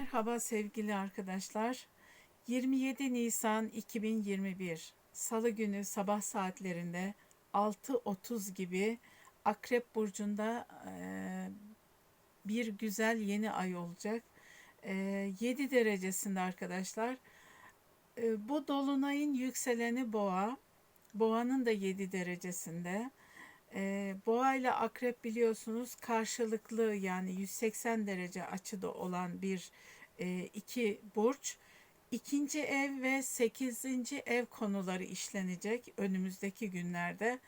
Merhaba sevgili arkadaşlar. 27 Nisan 2021 Salı günü sabah saatlerinde 6.30 gibi Akrep Burcu'nda eee, bir güzel yeni ay olacak. Eee, 7 derecesinde arkadaşlar. Eee, bu dolunayın yükseleni boğa. Boğanın da 7 derecesinde. Boğa ile akrep biliyorsunuz karşılıklı yani 180 derece açıda olan bir iki burç. İkinci ev ve sekizinci ev konuları işlenecek önümüzdeki günlerde.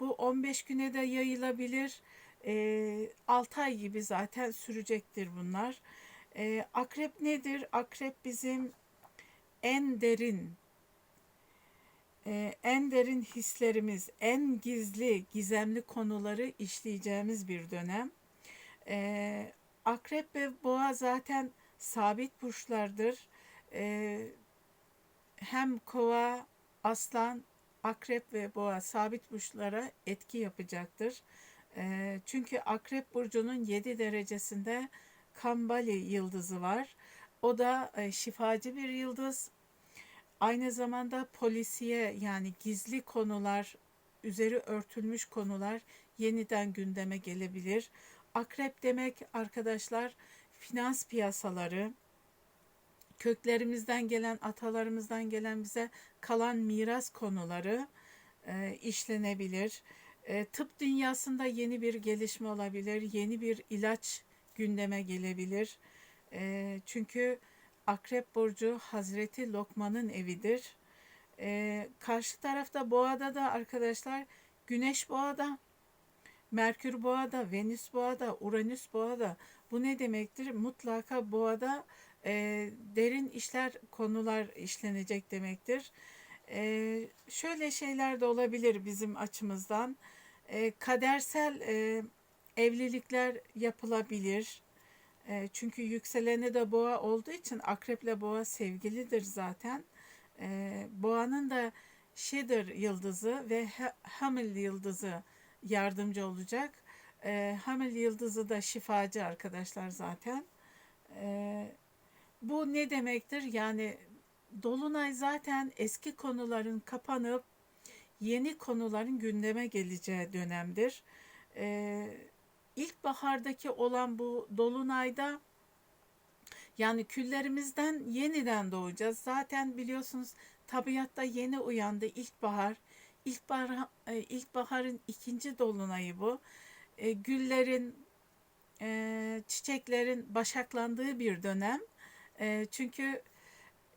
Bu 15 güne de yayılabilir. E, 6 ay gibi zaten sürecektir bunlar. E, akrep nedir? Akrep bizim en derin e, en derin hislerimiz, en gizli, gizemli konuları işleyeceğimiz bir dönem. E, Akrep ve Boğa zaten sabit burçlardır. E, hem Kova, Aslan, Akrep ve Boğa sabit burçlara etki yapacaktır. E, çünkü Akrep burcunun 7 derecesinde Kambali yıldızı var. O da e, şifacı bir yıldız Aynı zamanda polisiye yani gizli konular, üzeri örtülmüş konular yeniden gündeme gelebilir. Akrep demek arkadaşlar finans piyasaları, köklerimizden gelen, atalarımızdan gelen bize kalan miras konuları e, işlenebilir. E, tıp dünyasında yeni bir gelişme olabilir, yeni bir ilaç gündeme gelebilir. E, çünkü Akrep Burcu Hazreti Lokman'ın evidir. Ee, karşı tarafta Boğa'da da arkadaşlar Güneş Boğa'da, Merkür Boğa'da, Venüs Boğa'da, Uranüs Boğa'da. Bu ne demektir? Mutlaka Boğa'da e, derin işler, konular işlenecek demektir. E, şöyle şeyler de olabilir bizim açımızdan. E, kadersel e, evlilikler yapılabilir e, çünkü yükseleni de boğa olduğu için akreple boğa sevgilidir zaten. E, boğanın da Şedir yıldızı ve Hamil yıldızı yardımcı olacak. E, Hamil yıldızı da şifacı arkadaşlar zaten. E, bu ne demektir? Yani Dolunay zaten eski konuların kapanıp yeni konuların gündeme geleceği dönemdir. Ee, ilkbahardaki olan bu dolunayda yani küllerimizden yeniden doğacağız. Zaten biliyorsunuz tabiatta yeni uyandı ilkbahar. İlkbahar, e, ilkbaharın ikinci dolunayı bu. E, güllerin, e, çiçeklerin başaklandığı bir dönem. E, çünkü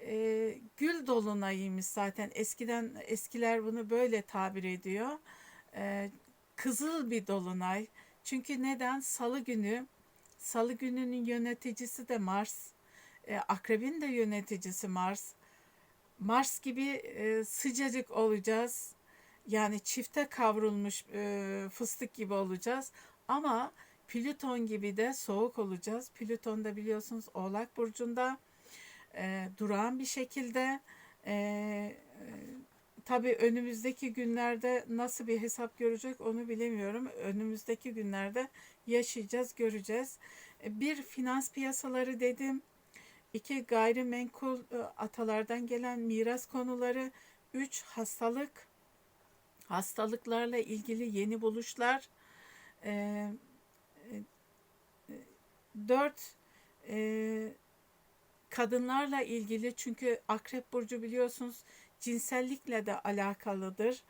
e, gül dolunayıymış zaten. Eskiden eskiler bunu böyle tabir ediyor. E, kızıl bir dolunay. Çünkü neden? Salı günü, Salı gününün yöneticisi de Mars. E, akrebin de yöneticisi Mars. Mars gibi e, sıcacık olacağız. Yani çifte kavrulmuş e, fıstık gibi olacağız. Ama Plüton gibi de soğuk olacağız. Plüton da biliyorsunuz Oğlak Burcu'nda e, durağan bir şekilde e, Tabii önümüzdeki günlerde nasıl bir hesap görecek onu bilemiyorum. Önümüzdeki günlerde yaşayacağız, göreceğiz. E, bir finans piyasaları dedim. İki gayrimenkul e, atalardan gelen miras konuları. Üç hastalık. Hastalıklarla ilgili yeni buluşlar. E, dört kadınlarla ilgili çünkü Akrep Burcu biliyorsunuz cinsellikle de alakalıdır.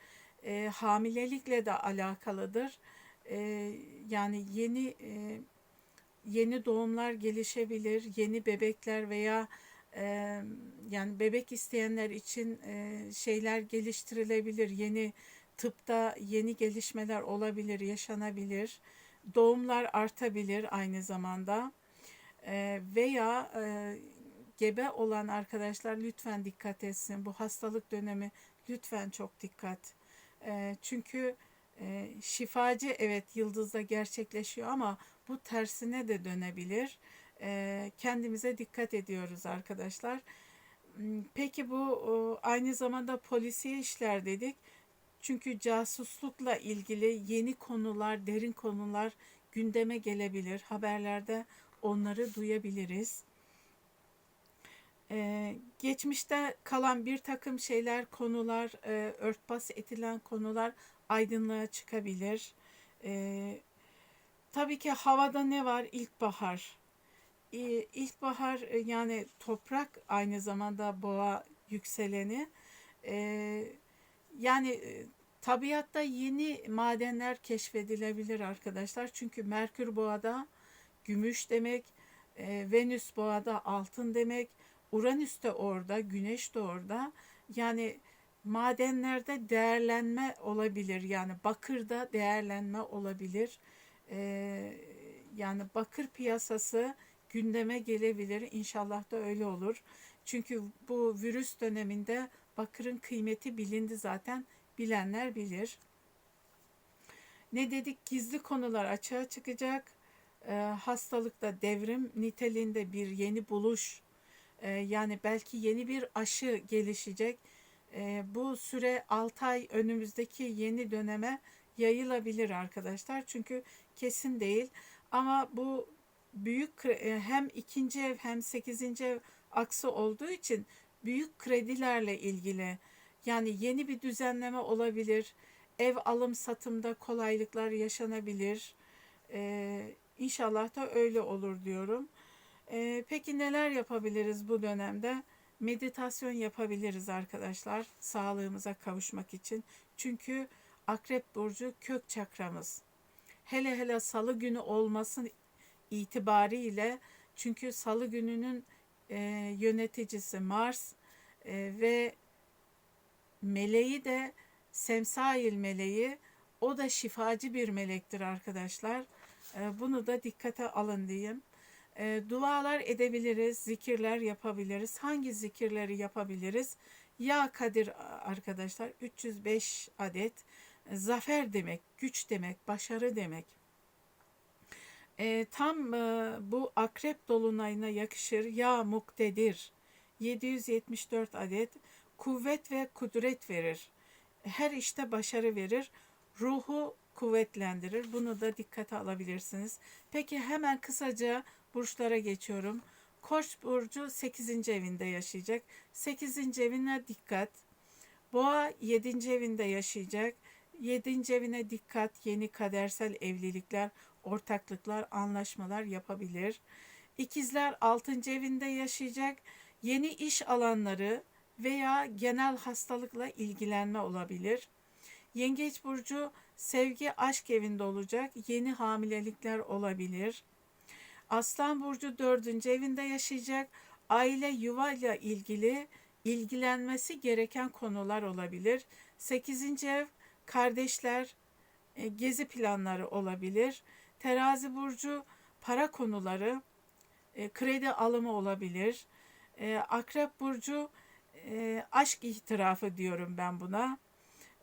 E, hamilelikle de alakalıdır. E, yani yeni e, yeni doğumlar gelişebilir, yeni bebekler veya e, yani bebek isteyenler için e, şeyler geliştirilebilir. Yeni tıpta yeni gelişmeler olabilir, yaşanabilir. Doğumlar artabilir aynı zamanda. E, veya e, gebe olan arkadaşlar lütfen dikkat etsin. Bu hastalık dönemi lütfen çok dikkat. E, çünkü e, şifacı evet yıldızda gerçekleşiyor ama bu tersine de dönebilir. E, kendimize dikkat ediyoruz arkadaşlar. Hmm, peki bu aynı zamanda polisiye işler dedik. Çünkü casuslukla ilgili yeni konular, derin konular gündeme gelebilir. Haberlerde onları duyabiliriz. Ee, geçmişte kalan bir takım şeyler, konular, e, örtbas edilen konular aydınlığa çıkabilir. Ee, tabii ki havada ne var? İlkbahar. Ee, İlkbahar e, yani toprak aynı zamanda boğa yükseleni. Ee, yani e, tabiatta yeni madenler keşfedilebilir arkadaşlar. Çünkü Merkür boğada gümüş demek, e, Venüs boğada altın demek, Uranüs de orada, Güneş de orada. Yani madenlerde değerlenme olabilir. Yani bakırda değerlenme olabilir. Ee, yani bakır piyasası gündeme gelebilir. İnşallah da öyle olur. Çünkü bu virüs döneminde bakırın kıymeti bilindi zaten. Bilenler bilir. Ne dedik? Gizli konular açığa çıkacak. Ee, hastalıkta devrim niteliğinde bir yeni buluş e, yani belki yeni bir aşı gelişecek. E, bu süre 6 ay önümüzdeki yeni döneme yayılabilir arkadaşlar. Çünkü kesin değil. Ama bu büyük e, hem ikinci ev hem sekizinci ev aksı olduğu için büyük kredilerle ilgili yani yeni bir düzenleme olabilir. Ev alım satımda kolaylıklar yaşanabilir. Ee, inşallah da öyle olur diyorum. Ee, peki neler yapabiliriz bu dönemde? Meditasyon yapabiliriz arkadaşlar sağlığımıza kavuşmak için. Çünkü Akrep Burcu kök çakramız. Hele hele salı günü olmasın itibariyle çünkü salı gününün e, yöneticisi Mars e, ve meleği de Semsail meleği o da şifacı bir melektir arkadaşlar. E, bunu da dikkate alın diyeyim. E, dualar edebiliriz, zikirler yapabiliriz. Hangi zikirleri yapabiliriz? Ya Kadir arkadaşlar 305 adet. Zafer demek, güç demek, başarı demek. E, tam e, bu akrep dolunayına yakışır. Ya muktedir 774 adet. Kuvvet ve kudret verir. Her işte başarı verir. Ruhu kuvvetlendirir. Bunu da dikkate alabilirsiniz. Peki hemen kısaca burçlara geçiyorum. Koç burcu 8. evinde yaşayacak. 8. evine dikkat. Boğa 7. evinde yaşayacak. 7. evine dikkat. Yeni kadersel evlilikler, ortaklıklar, anlaşmalar yapabilir. İkizler 6. evinde yaşayacak. Yeni iş alanları veya genel hastalıkla ilgilenme olabilir. Yengeç burcu sevgi aşk evinde olacak. Yeni hamilelikler olabilir. Aslan burcu dördüncü evinde yaşayacak. Aile yuvayla ilgili ilgilenmesi gereken konular olabilir. Sekizinci ev kardeşler, e, gezi planları olabilir. Terazi burcu para konuları, e, kredi alımı olabilir. E, Akrep burcu aşk itirafı diyorum ben buna.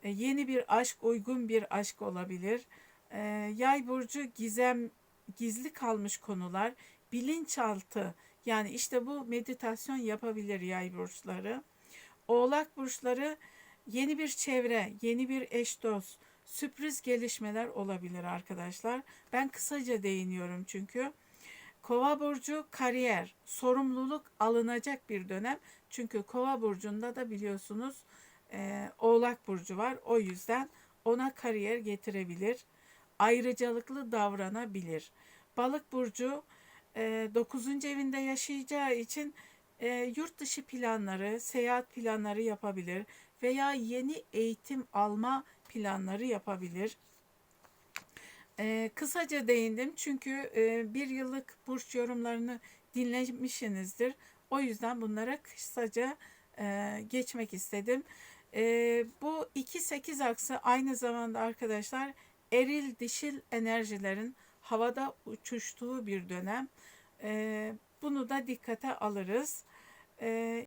Yeni bir aşk, uygun bir aşk olabilir. Yay burcu gizem gizli kalmış konular, bilinçaltı yani işte bu meditasyon yapabilir yay burçları. Oğlak burçları yeni bir çevre, yeni bir eş dost, sürpriz gelişmeler olabilir arkadaşlar. Ben kısaca değiniyorum çünkü. Kova burcu kariyer, sorumluluk alınacak bir dönem. Çünkü Kova burcunda da biliyorsunuz e, Oğlak burcu var. O yüzden ona kariyer getirebilir ayrıcalıklı davranabilir. Balık burcu e, 9. evinde yaşayacağı için e, yurt dışı planları, seyahat planları yapabilir veya yeni eğitim alma planları yapabilir. E, kısaca değindim çünkü e, bir yıllık burç yorumlarını dinlemişsinizdir. O yüzden bunlara kısaca e, geçmek istedim. E, bu 2-8 aksı aynı zamanda arkadaşlar eril dişil enerjilerin havada uçuştuğu bir dönem. E, bunu da dikkate alırız. E,